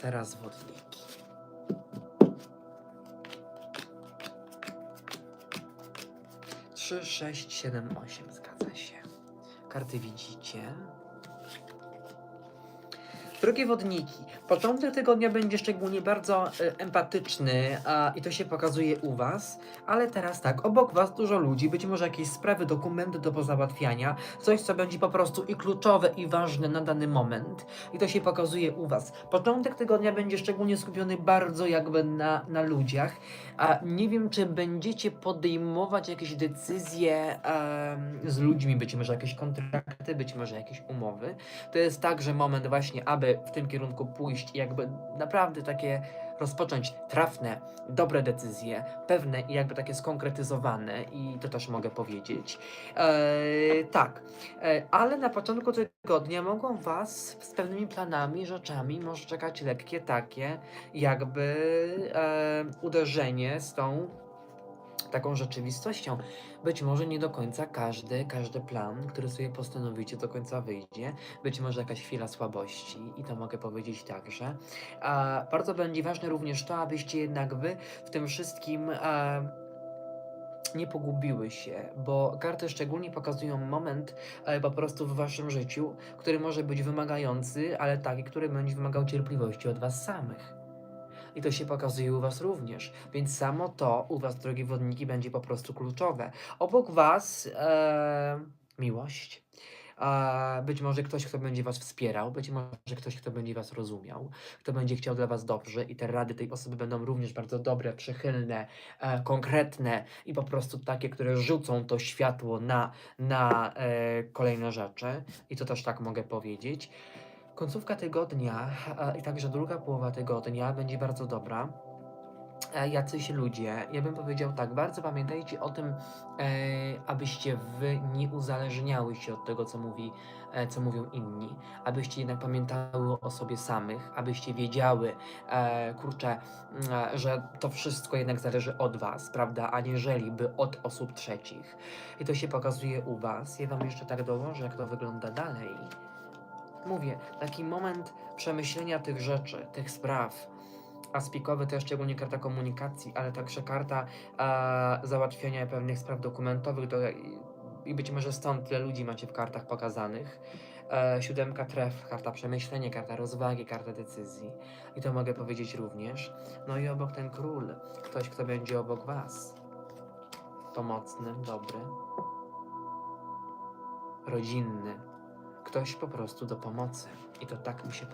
teraz wodniki. Trzy, sześć, siedem, osiem. Zgadza się. Karty widzicie. Drogie wodniki, początek tygodnia będzie szczególnie bardzo e, empatyczny a, i to się pokazuje u Was, ale teraz tak, obok Was dużo ludzi, być może jakieś sprawy, dokumenty do pozałatwiania, coś co będzie po prostu i kluczowe i ważne na dany moment. I to się pokazuje u Was. Początek tygodnia będzie szczególnie skupiony bardzo jakby na, na ludziach, a nie wiem czy będziecie podejmować jakieś decyzje em, z ludźmi, być może jakieś kontrakty, być może jakieś umowy, to jest także moment właśnie, aby w tym kierunku pójść i jakby naprawdę takie rozpocząć trafne, dobre decyzje, pewne i jakby takie skonkretyzowane i to też mogę powiedzieć. Eee, tak, Eee, ale na początku tygodnia mogą Was z pewnymi planami, rzeczami może czekać lekkie takie jakby e, uderzenie z tą taką rzeczywistością. Być może nie do końca każdy, każdy plan, który sobie postanowicie, do końca wyjdzie. Być może jakaś chwila słabości i to mogę powiedzieć także. Bardzo będzie ważne również to, abyście jednak wy w tym wszystkim e, nie pogubiły się, bo karty szczególnie pokazują moment e, po prostu w waszym życiu, który może być wymagający, ale taki, który będzie wymagał cierpliwości od was samych. I to się pokazuje u Was również. Więc samo to u Was, drogie wodniki, będzie po prostu kluczowe. Obok Was e, miłość. E, być może ktoś, kto będzie Was wspierał, być może ktoś, kto będzie Was rozumiał, kto będzie chciał dla Was dobrze i te rady tej osoby będą również bardzo dobre, przychylne, e, konkretne i po prostu takie, które rzucą to światło na, na e, kolejne rzeczy. I to też tak mogę powiedzieć. Końcówka tygodnia i także druga połowa tygodnia będzie bardzo dobra. E, Jacyś ludzie, ja bym powiedział tak, bardzo pamiętajcie o tym, e, abyście wy nie uzależniały się od tego, co, mówi, e, co mówią inni, abyście jednak pamiętały o sobie samych, abyście wiedziały, e, kurczę, e, że to wszystko jednak zależy od was, prawda, aniżeli by od osób trzecich. I to się pokazuje u was. Ja wam jeszcze tak dołożę, jak to wygląda dalej. Mówię, taki moment przemyślenia tych rzeczy, tych spraw. A spikowy to szczególnie karta komunikacji, ale także karta e, załatwiania pewnych spraw dokumentowych. Do, I być może stąd tyle ludzi macie w kartach pokazanych. E, siódemka tref, karta przemyślenia, karta rozwagi, karta decyzji. I to mogę powiedzieć również. No i obok ten król, ktoś, kto będzie obok was. Pomocny, dobry, rodzinny, ktoś po prostu do pomocy. I to tak mi się